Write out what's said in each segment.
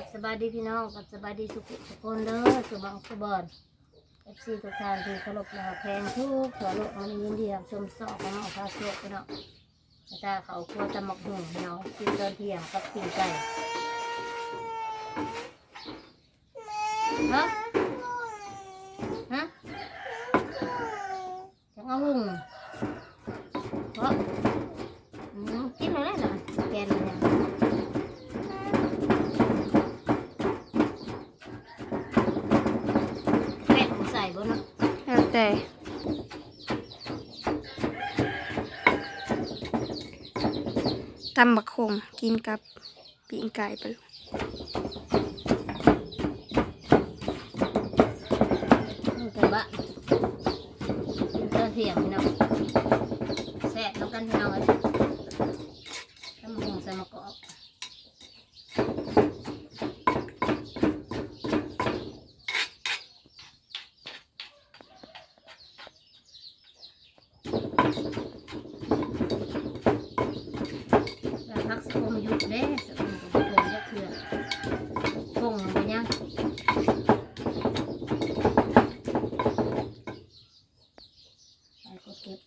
กับสบายดีพี่น้องกับสบายดีสุขทุกคนเด้อสุบังสุบอนเอฟซีทุกท่านที่เคารพและแพงทุกทั่วโลกมันยินดีรับชมสอบของน้องพาโชคพี่น้องตาเขาครัวตะหมักหุ่งพี่น้องกินตอนเที่ยงกับปีไก่ฮะฮะจังเอาหุ่งเพราะอืมกินเลยนะแกนเลยนะ แป้งใส่บ่เนาะ แล้วแต่ ตำบักคงกินกับปีงไก่ไปลูกมันกันบะกินตอเทียงพี่น้องแซ่บแล้วกันพี่น้องเอ้ยทำหงใส่มะกอกแล้วพักสะอมหยุดเด้สะอมก็บ่เกินจะเถื่อพงไปยัง ไปก็เก็บ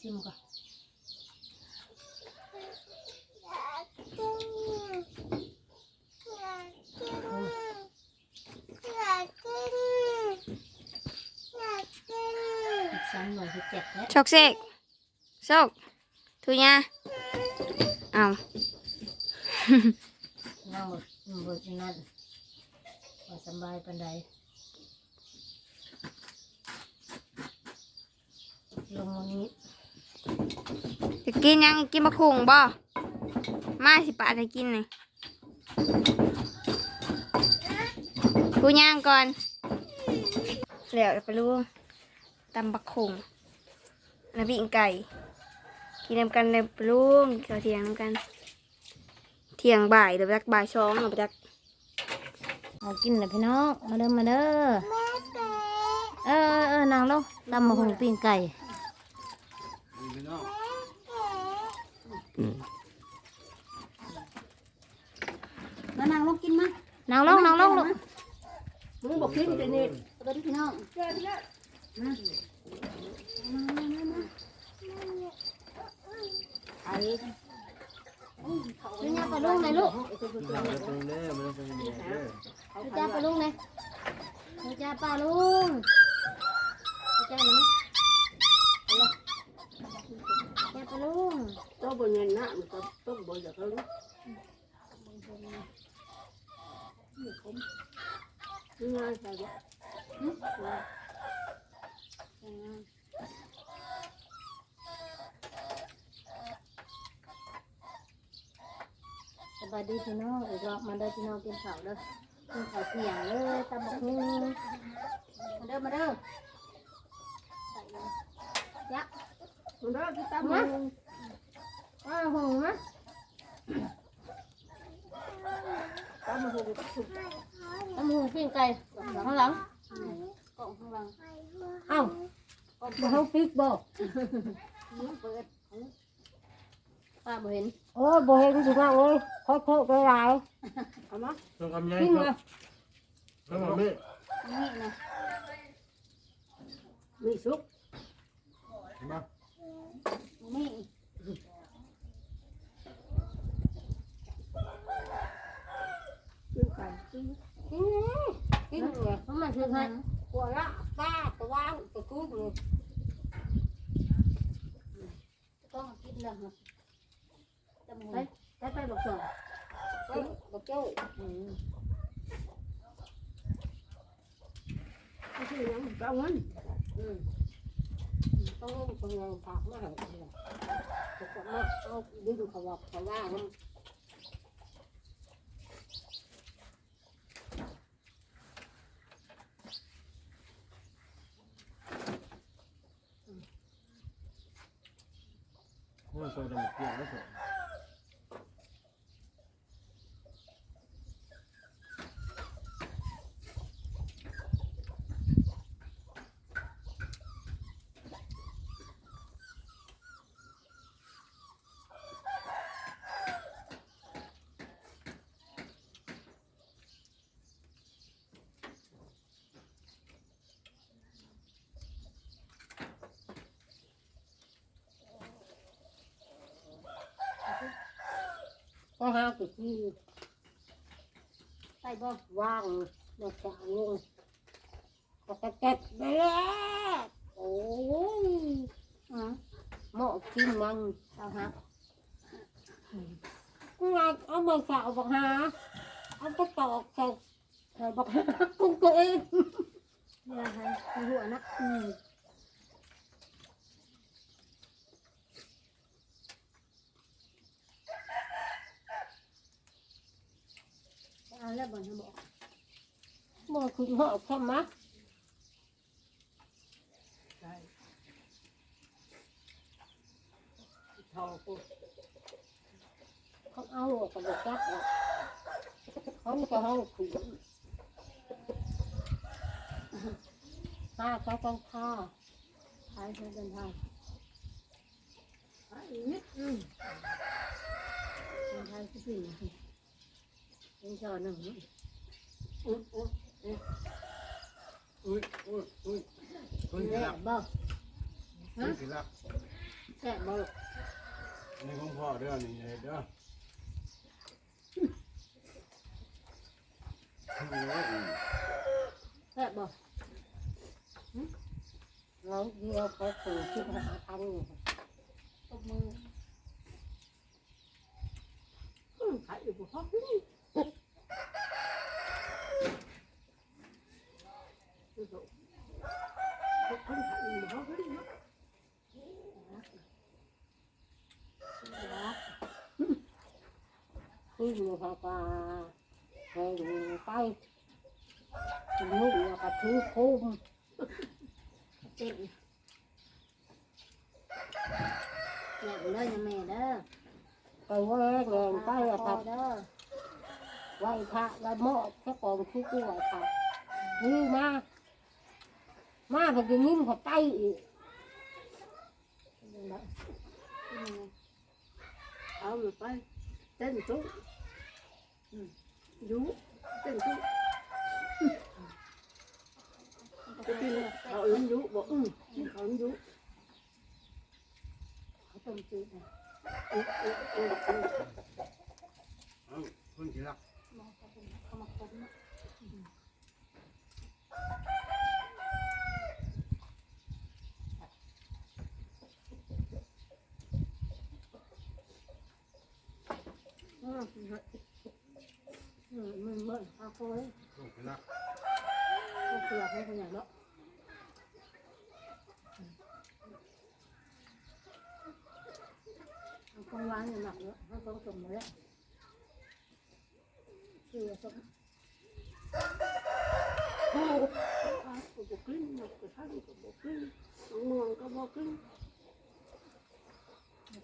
ซิมก่อนอีก สามหน่อยจะเจ็บแล้วชกเสกโชกทุยาเอานั่งหมดหมดนั่นว่าสบายปันใดลงวันนี้จะกินยังกินบักคงบ่มาสิปาให้กินหน่อยทุยางก่อนเดี๋ยวไปรู้ ตำบักคงน้ำปีงไก่ กินน้ำกันเลยไปรู้กินข้าเทียงน้ำกัน เทียงบ่ายเดี๋ยวไปจักบ่ายสองเอาไปจักเอากินเลยพี่น้อง มาเด้อ มาเด้อ เออเออเออนางลงตำมะฮงปิ้งไก่มานางลงกินมั้ยนางลงนางลงลูกมึงบอกกินเดี๋ยวนี้สวัสดีพี่น้อง ไอ้พี่ยปลาลุงเลยลูกมันจะเป็นเด้อมันจะเป็นเด้อพี่จ้าปลาลุงเลยพี่จ้าปลาลุงพี่จ้าหนูเอาเลยจ้าปลาลุงตัวบนเงินนะมันก็ต้องบนจากเขาลูกนี่ง่ายใช่ไหม สบายดีพี่น้องอีกรอบมาเด้อพี่น้องกินข้าวเด้อกินข้าวเที่ยงเลยตำบักหุ่งมาเด้อมาเด้อยักมันได้ที่ตามมามึงอ้าวหุ่งมะตามมึงก็ถูกตำบักหุ่งปิ้งไก่ข้างหลัง กล่องข้างหลังเอ้าบ่เฮาปิกบ่เปิดป้าบ่เห็นโอ้ยบ่เห็นสิว่าโอ้ยขอโทษหลายเอามาต้องทำยังๆไงกินคเลรัยบแล้วผมนี่นี่นะมีสุกมานี่กินกันกินกินเลยกินเลยเพราะมันคือให้หัว ละตาตะวางตะกุกเลยต้องกินแล้วฮะตำบักหุ่งไปไปบอกสองไปบักเจ้าไม่ใช่ยังเจ้าเงินต้องลงตรงเงินผักมาให้เลยตกมาเอาดึงเขาว่าเขาว่า มันโอ้ยโซดาเกี่ยวแล้วสิก็หากี่ที่ไปบ่ว่างมาจะลงก็จะเก็บไปแล้วโอ้ยอือเหมาะกินมันเอาฮะกูเอาเอามาสาวบักหาเอาไปตอกใส่ใส่บักหากุ้งตัวเองเดี๋ยวให้ในหัวนะอืม เอาแล้วบ่จะบอก บ่ เหาะเข้ามาใช่ทอกูเขาเอากระบอกจับอะเขาก็เอาขืนฆ่าเขาต้องฆ่าขายเพิ่นเดินทางไอ้นิดอืมเดินทางสิปีเป็นชอหนึ่งอุ้ยอุ้ย อุ้ยอุ้ยอุ้ยอุ้ยแซ่กินละบบ่อุ้ยกินละแซ่บบ่ลูกอันนี้ของพ่อเด้อนี่เฮ็ดเด้อโอ้ยแซ่บบ่เราเดียวเขาถือที่หาพันอยู่ตบมืออืมขายอยู่บ่พอพี่ดูดูทุกคน ขายอยู่บ่พอพี่เนาะที่มีเขาก็ให้ดูไปลูกเนี่ยก็ถือคุ้มเต็มแซ่บเลยนะแม่เด้อไปว่แงไปอะครับเด้อไหวพระไหวหม้อแค่กองทุกตัวค่ะนี่มา มาไปกินนิ่มเขาไปอีกเอามันไปเต้นตู้อืมยูเต้นตู้จะกินเขาอื่นยูบอกอืมเขาอื่นยูเขาต้มจืดนะอืมอืมอืมอืมเอ้าเพิ่งกินละเขามาคมนะ อืมอืมมึงเบิ่งเอาโค้ยเพิ่งกินละเอาเปลือกให้คนอย่างเนาะเอา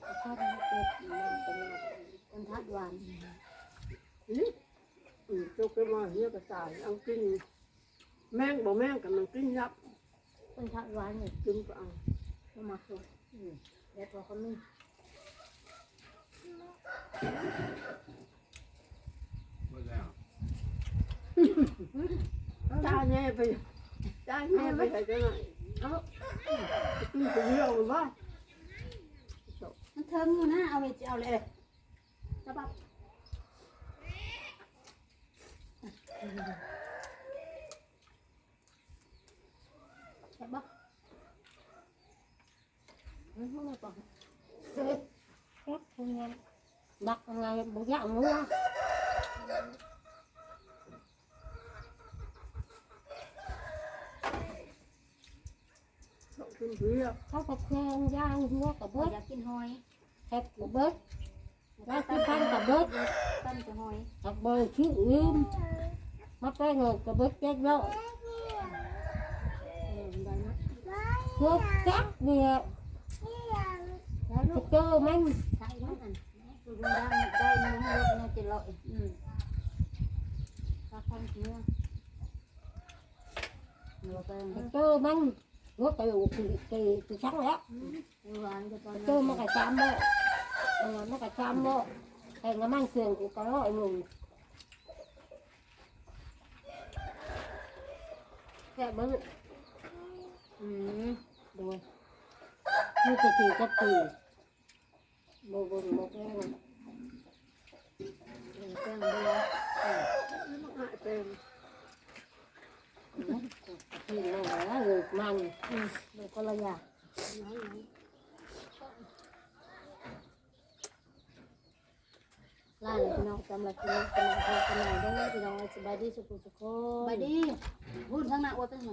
ของหวานอย่างหนักเนเอาของสมมาแล้วชื่อสมโอ้อะก็บอกกินนะก็ท่านก็บอกกินน้องมองก็บอกกินชอบมันเป็ดมันเป็นเป็นทัดวานนี่อืมจ้าไปมาเฮียกระต่ายเอากินแม่งบ่แม่งกับมันกินยับเป็นทัดวานเนี่ยกินก็เอาเอามาคืออืมเด็ดกว่าไมดแล้วจ้าแน่ไปจ้าแน่ไปไหนจะไหนเอากินคนเดียวหรือว่ามัน เทิงอยู่นะเอาไปเอาเลยจะบับแค่บับมันพวกเราบอกแค่คุณไงดักอะไรบุญยังงัวกินเดียวเขาก็แทงย่างหัวกับบ่เบิด อยากกินหอย แทบกับเบิดย่างที่พันกับเบิดตั้มจะหอยกับเบิดชื่อลืมมาไปเงินกับเบิดเจ๊กแล้วเออได้นะ เพื่อจักเนี่ย แล้วลู จะ ก เจอมัน ใส่มันอันคือดังได้นุ่มรถเนี่ยจะลอยอืมถ้าคนเนื้อเนื้อเป็น จะเจอมันรถไปอยู่ตีตีตีชั้งแล้ว หวานจะตอน เจอมันก็จำบ่เออมันก็จำบ่แต่น้ำมันเครื่องกูก็ร้อยหนึ่งแค่เบิ้ง อืม ดูนี่จะตีจะตีโบโบโบแก้ง แป้งเบื่อ นี่มันหายเป็น กินนั่นแหละเลิกมัน อืมเบื่อก็ละอย่า ล่าเลยพี่น้องสำหรับพี่น้องพี่น้องพอกันหน่อยเด้อพี่น้องสบายดีสุขสุขคนไปดิพูดทั้งหน้าว่าเป็นไง